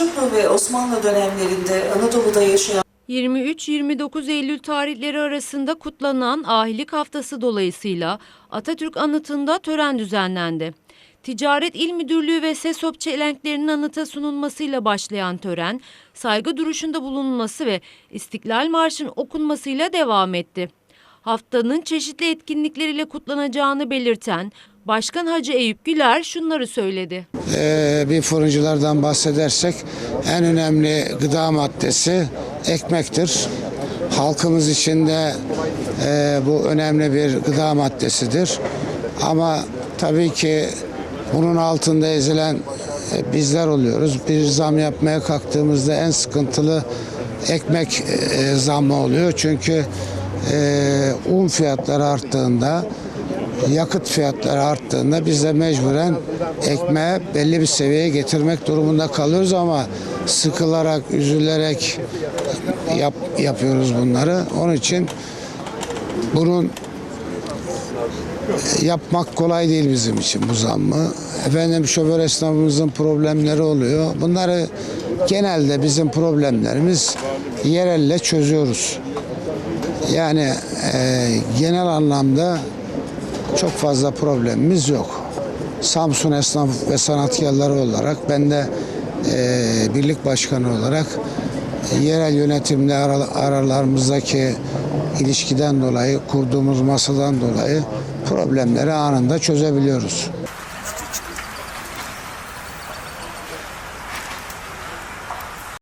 Selçuklu ve Osmanlı dönemlerinde Anadolu'da yaşayan 23-29 Eylül tarihleri arasında kutlanan Ahilik Haftası dolayısıyla Atatürk anıtında tören düzenlendi. Ticaret İl Müdürlüğü ve SESOP çelenklerinin anıta sunulmasıyla başlayan tören, saygı duruşunda bulunması ve İstiklal Marşı'nın okunmasıyla devam etti. Haftanın çeşitli etkinlikleriyle kutlanacağını belirten Başkan Hacı Eyüp Güler şunları söyledi. Ee, bir fırıncılardan bahsedersek en önemli gıda maddesi ekmektir. Halkımız için de e, bu önemli bir gıda maddesidir. Ama tabii ki bunun altında ezilen e, bizler oluyoruz. Bir zam yapmaya kalktığımızda en sıkıntılı ekmek e, zammı oluyor. Çünkü e, un fiyatları arttığında yakıt fiyatları arttığında biz de mecburen ekmeği belli bir seviyeye getirmek durumunda kalıyoruz ama sıkılarak, üzülerek yap, yapıyoruz bunları. Onun için bunun yapmak kolay değil bizim için bu zammı. Efendim şoför esnafımızın problemleri oluyor. Bunları genelde bizim problemlerimiz yerelle çözüyoruz. Yani e, genel anlamda çok fazla problemimiz yok. Samsun Esnaf ve Sanatkarları olarak ben de e, birlik başkanı olarak e, yerel yönetimle ara- aralarımızdaki ilişkiden dolayı kurduğumuz masadan dolayı problemleri anında çözebiliyoruz.